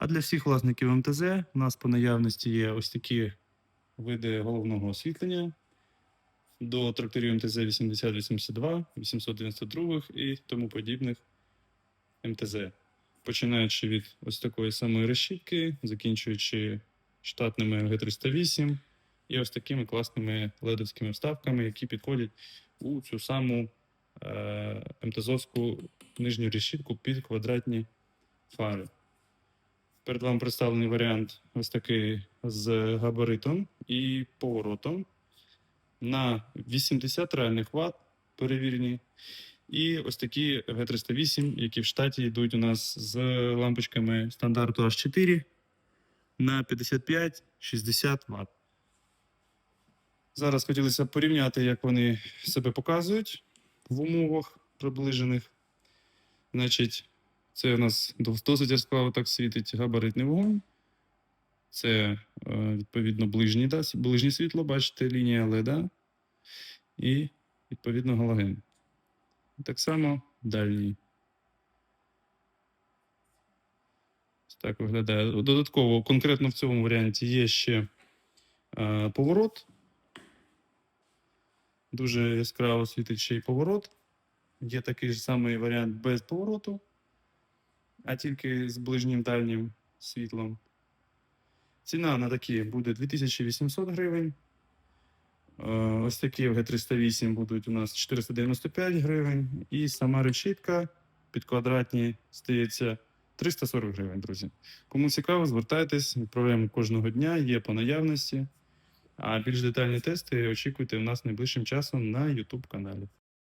А для всіх власників МТЗ у нас по наявності є ось такі види головного освітлення до тракторів МТЗ 8082, 892 і тому подібних МТЗ. Починаючи від ось такої самої решітки, закінчуючи штатними G308 і ось такими класними ледовськими вставками, які підходять у цю саму е, МТЗовську нижню решітку під квадратні фари. Перед вами представлений варіант ось такий з габаритом і поворотом на 80 реальних Вт перевірені. І ось такі G308, які в штаті йдуть у нас з лампочками стандарту H4 на 55-60 Вт. Зараз хотілося порівняти, як вони себе показують в умовах приближених. Значить, це у нас досить яскраво так світить габаритний вогонь. Це, е, відповідно, ближній, да, ближнє світло, бачите, лінія LED. І, відповідно, галоген. Так само дальній. Так виглядає. Додатково, конкретно в цьому варіанті є ще е, поворот. Дуже яскраво світить ще й поворот. Є такий ж самий варіант без повороту, а тільки з ближнім дальнім світлом. Ціна на такі буде 2800 гривень. Е, Ось такі в G308 будуть у нас 495 гривень. І сама решітка під квадратні стається 340 гривень, друзі. Кому цікаво, звертайтесь, відправляємо кожного дня, є по наявності. А більш детальні тести очікуйте у нас найближчим часом на YouTube каналі.